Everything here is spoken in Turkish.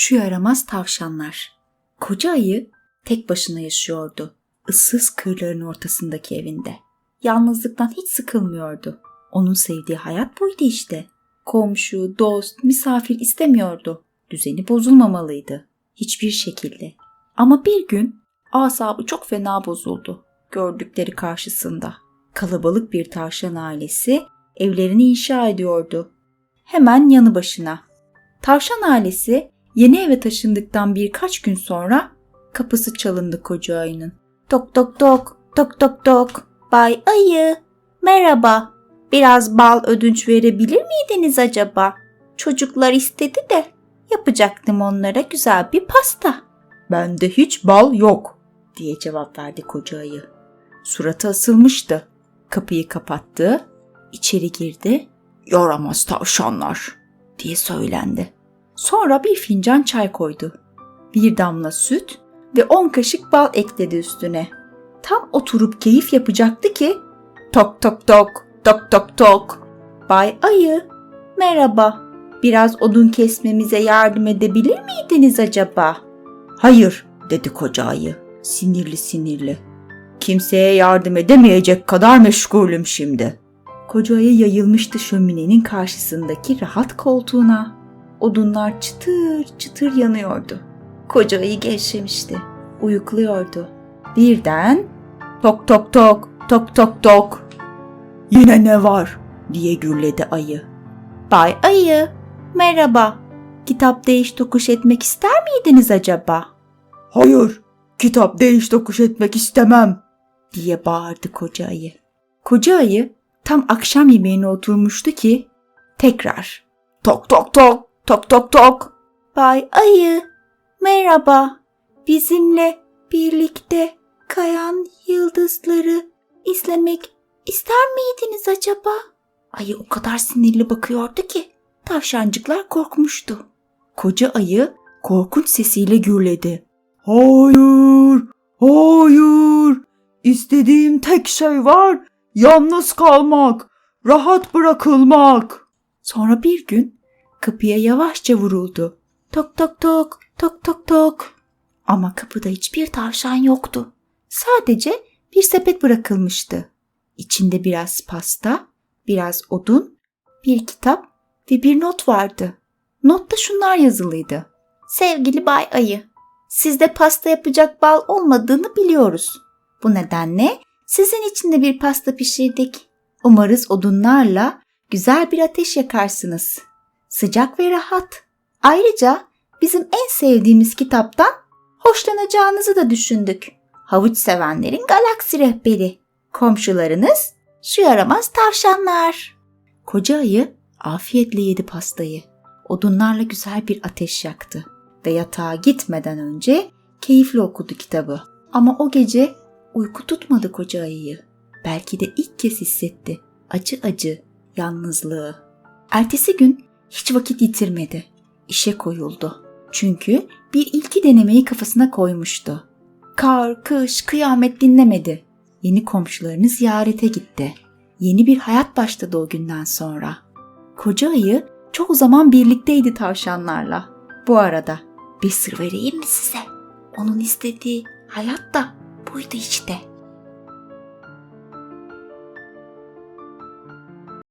Şu yaramaz tavşanlar. Koca ayı tek başına yaşıyordu. Issız kırların ortasındaki evinde. Yalnızlıktan hiç sıkılmıyordu. Onun sevdiği hayat buydu işte. Komşu, dost, misafir istemiyordu. Düzeni bozulmamalıydı. Hiçbir şekilde. Ama bir gün asabı çok fena bozuldu. Gördükleri karşısında. Kalabalık bir tavşan ailesi evlerini inşa ediyordu. Hemen yanı başına. Tavşan ailesi yeni eve taşındıktan birkaç gün sonra kapısı çalındı koca ayının. Tok tok tok, tok tok tok. Bay ayı, merhaba. Biraz bal ödünç verebilir miydiniz acaba? Çocuklar istedi de yapacaktım onlara güzel bir pasta. Bende hiç bal yok diye cevap verdi koca ayı. Suratı asılmıştı. Kapıyı kapattı, içeri girdi. Yaramaz tavşanlar diye söylendi. Sonra bir fincan çay koydu. Bir damla süt ve on kaşık bal ekledi üstüne. Tam oturup keyif yapacaktı ki tok tok tok tok tok tok. Bay Ayı merhaba biraz odun kesmemize yardım edebilir miydiniz acaba? Hayır dedi koca ayı sinirli sinirli. Kimseye yardım edemeyecek kadar meşgulüm şimdi. Koca ayı yayılmıştı şöminenin karşısındaki rahat koltuğuna. Odunlar çıtır çıtır yanıyordu. Koca ayı gevşemişti. Uyukluyordu. Birden tok tok tok tok tok tok. Yine ne var diye gürledi ayı. Bay ayı merhaba. Kitap değiş tokuş etmek ister miydiniz acaba? Hayır kitap değiş tokuş etmek istemem diye bağırdı koca ayı. Koca ayı tam akşam yemeğine oturmuştu ki tekrar tok tok tok tok tok tok. Bay ayı merhaba bizimle birlikte kayan yıldızları izlemek ister miydiniz acaba? Ayı o kadar sinirli bakıyordu ki tavşancıklar korkmuştu. Koca ayı korkunç sesiyle gürledi. Hayır, hayır. İstediğim tek şey var. Yalnız kalmak, rahat bırakılmak. Sonra bir gün kapıya yavaşça vuruldu. Tok tok tok, tok tok tok. Ama kapıda hiçbir tavşan yoktu. Sadece bir sepet bırakılmıştı. İçinde biraz pasta, biraz odun, bir kitap ve bir not vardı. Notta şunlar yazılıydı. Sevgili Bay Ayı, sizde pasta yapacak bal olmadığını biliyoruz. Bu nedenle sizin için de bir pasta pişirdik. Umarız odunlarla güzel bir ateş yakarsınız. Sıcak ve rahat. Ayrıca bizim en sevdiğimiz kitaptan hoşlanacağınızı da düşündük. Havuç sevenlerin galaksi rehberi. Komşularınız şu yaramaz tavşanlar. Koca ayı afiyetle yedi pastayı. Odunlarla güzel bir ateş yaktı ve yatağa gitmeden önce keyifli okudu kitabı. Ama o gece uyku tutmadı koca ayıyı. Belki de ilk kez hissetti acı acı yalnızlığı. Ertesi gün hiç vakit yitirmedi. İşe koyuldu. Çünkü bir ilki denemeyi kafasına koymuştu. Kar, kış, kıyamet dinlemedi. Yeni komşularını ziyarete gitti. Yeni bir hayat başladı o günden sonra. Koca ayı çoğu zaman birlikteydi tavşanlarla. Bu arada bir sır vereyim mi size? Onun istediği hayat da buydu işte.